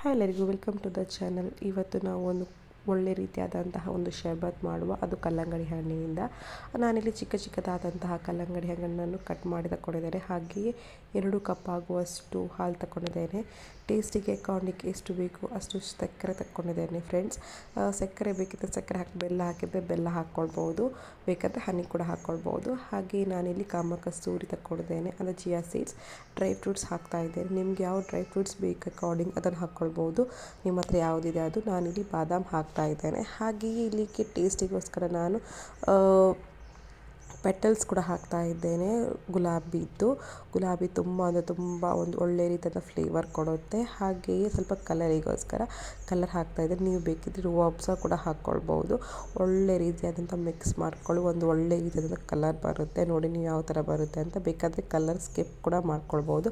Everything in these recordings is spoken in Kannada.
ಹಾಯ್ ಎಲ್ಲರಿಗೂ ವೆಲ್ಕಮ್ ಟು ದ ಚಾನಲ್ ಇವತ್ತು ನಾವು ಒಂದು ಒಳ್ಳೆ ರೀತಿಯಾದಂತಹ ಒಂದು ಶರ್ಬತ್ ಮಾಡುವ ಅದು ಕಲ್ಲಂಗಡಿ ಹಣ್ಣಿನಿಂದ. ನಾನಿಲ್ಲಿ ಚಿಕ್ಕ ಚಿಕ್ಕದಾದಂತಹ ಕಲ್ಲಂಗಡಿ ಹಣ್ಣನ್ನು ಕಟ್ ಮಾಡಿ ತಗೊಂಡಿದ್ದೇನೆ ಹಾಗೆಯೇ ಎರಡು ಕಪ್ ಆಗುವಷ್ಟು ಹಾಲು ತಗೊಂಡಿದ್ದೇನೆ ಟೇಸ್ಟಿಗೆ ಅಕಾರ್ಡಿಂಗ್ ಎಷ್ಟು ಬೇಕು ಅಷ್ಟು ಸಕ್ಕರೆ ತಗೊಂಡಿದ್ದೇನೆ ಫ್ರೆಂಡ್ಸ್. ಸಕ್ಕರೆ ಬೇಕಿದ್ದರೆ ಸಕ್ಕರೆ ಹಾಕಿ ಬೆಲ್ಲ ಹಾಕಿದರೆ ಬೆಲ್ಲ ಹಾಕ್ಕೊಳ್ಬೋದು, ಬೇಕಾದರೆ ಹನಿ ಕೂಡ ಹಾಕ್ಕೊಳ್ಬೋದು. ಹಾಗೆಯೇ ನಾನಿಲ್ಲಿ ಕಾಮ ಕಸ್ತೂರಿ ತಗೊಂಡಿದ್ದೇನೆ ಅಂದರೆ ಚಿಯಾ ಸೀಡ್ಸ್. ಡ್ರೈ ಫ್ರೂಟ್ಸ್ ಹಾಕ್ತಾ ಇದ್ದೇನೆ. ನಿಮ್ಗೆ ಯಾವ ಡ್ರೈ ಫ್ರೂಟ್ಸ್ ಬೇಕು ಅಕಾರ್ಡಿಂಗ್ ಅದನ್ನು ಹಾಕ್ಕೊಳ್ಬೋದು. ನಿಮ್ಮ ಹತ್ರ ಯಾವುದಿದೆ ಅದು ನಾನಿಲ್ಲಿ ಬಾದಾಮ್ ಹಾಕ್ತಾ ಇದ್ದೇನೆ. ಹಾಗೆಯೇ ಇಲ್ಲಿಗೆ ಟೇಸ್ಟಿಗೋಸ್ಕರ ನಾನು ಪೆಟಲ್ಸ್ ಕೂಡ ಹಾಕ್ತಾ ಇದ್ದೇನೆ. ಗುಲಾಬಿದ್ದು ಗುಲಾಬಿ ತುಂಬ ಅಂದರೆ ತುಂಬ ಒಂದು ಒಳ್ಳೆ ರೀತಿಯಾದ ಫ್ಲೇವರ್ ಕೊಡುತ್ತೆ. ಹಾಗೆಯೇ ಸ್ವಲ್ಪ ಕಲರಿಗೋಸ್ಕರ ಕಲರ್ ಹಾಕ್ತಾ ಇದ್ದೇನೆ ನೀವು ಬೇಕಿದ್ದರೆ ರುವಾಬ್ಸ ಕೂಡ ಹಾಕ್ಕೊಳ್ಬೋದು ಒಳ್ಳೆ ರೀತಿಯಾದಂಥ ಮಿಕ್ಸ್ ಮಾಡ್ಕೊಳ್ಳಿ, ಒಂದು ಒಳ್ಳೆ ರೀತಿಯಾದಂಥ ಕಲರ್ ಬರುತ್ತೆ. ನೋಡಿ ನೀವು ಯಾವ ಥರ ಬರುತ್ತೆ ಅಂತ ಬೇಕಾದರೆ ಕಲರ್ ಸ್ಕಿಪ್ ಕೂಡ ಮಾಡ್ಕೊಳ್ಬೋದು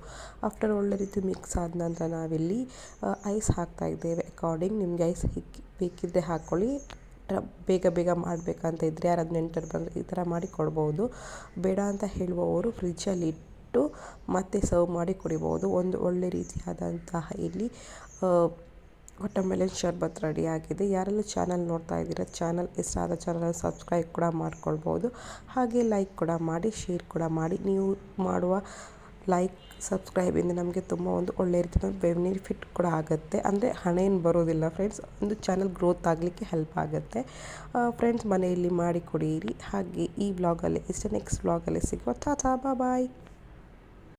ಆಫ್ಟರ್ ಒಳ್ಳೆ ರೀತಿ ಮಿಕ್ಸ್ ಆದ ನಂತರ ನಾವಿಲ್ಲಿ ಐಸ್ ಹಾಕ್ತಾ ಇದ್ದೇವೆ. ಅಕಾರ್ಡಿಂಗ್ ನಿಮಗೆ ಐಸ್ ಬೇಕಿದ್ದರೆ ಹಾಕ್ಕೊಳ್ಳಿ. ಬೇಗ ಬೇಗ ಮಾಡಬೇಕಂತ ಇದ್ದರೆ ಯಾರಾದ್ರು ನೆಂಟರು ಬಂದರೆ ಈ ಥರ ಮಾಡಿ ಕೊಡ್ಬೋದು. ಬೇಡ ಅಂತ ಹೇಳುವವರು ಫ್ರಿಜ್ಜಲ್ಲಿ ಇಟ್ಟು ಮತ್ತೆ ಸರ್ವ್ ಮಾಡಿ ಕುಡಿಬೋದು. ಒಂದು ಒಳ್ಳೆ ರೀತಿಯಾದಂತಹ ಇಲ್ಲಿ ವಾಟರ್ಮೆಲನ್ ಶರ್ಬತ್ ರೆಡಿ ಆಗಿದೆ. ಯಾರೆಲ್ಲ ಚಾನಲ್ ನೋಡ್ತಾ ಇದ್ದೀರಾ, ಚಾನಲ್ ಇಷ್ಟ ಆದ ಚಾನಲ್ ಸಬ್ಸ್ಕ್ರೈಬ್ ಕೂಡ ಮಾಡ್ಕೊಳ್ಬೋದು. ಹಾಗೆ ಲೈಕ್ ಕೂಡ ಮಾಡಿ, ಶೇರ್ ಕೂಡ ಮಾಡಿ. ನೀವು ಮಾಡುವ ಲೈಕ್ ಸಬ್ಸ್ಕ್ರೈಬಿಂದ ನಮಗೆ ತುಂಬ ಒಂದು ಒಳ್ಳೆ ರೀತಿಯ ಬೆನಿಫಿಟ್ ಕೂಡ ಆಗುತ್ತೆ. ಅಂದರೆ ಹಣ ಏನು ಬರೋದಿಲ್ಲ ಫ್ರೆಂಡ್ಸ್ ಒಂದು ಚಾನಲ್ ಗ್ರೋತ್ ಆಗಲಿಕ್ಕೆ ಹೆಲ್ಪ್ ಆಗುತ್ತೆ. ಫ್ರೆಂಡ್ಸ್ ಮನೆಯಲ್ಲಿ ಮಾಡಿ ಕುಡಿಯಿರಿ ಹಾಗೆ ಈ ವ್ಲಾಗಲ್ಲಿ ಇಷ್ಟ ನೆಕ್ಸ್ಟ್ ವ್ಲಾಗಲ್ಲಿ ಸಿಗುವ. ಟಾಟಾ ಬಾಯ್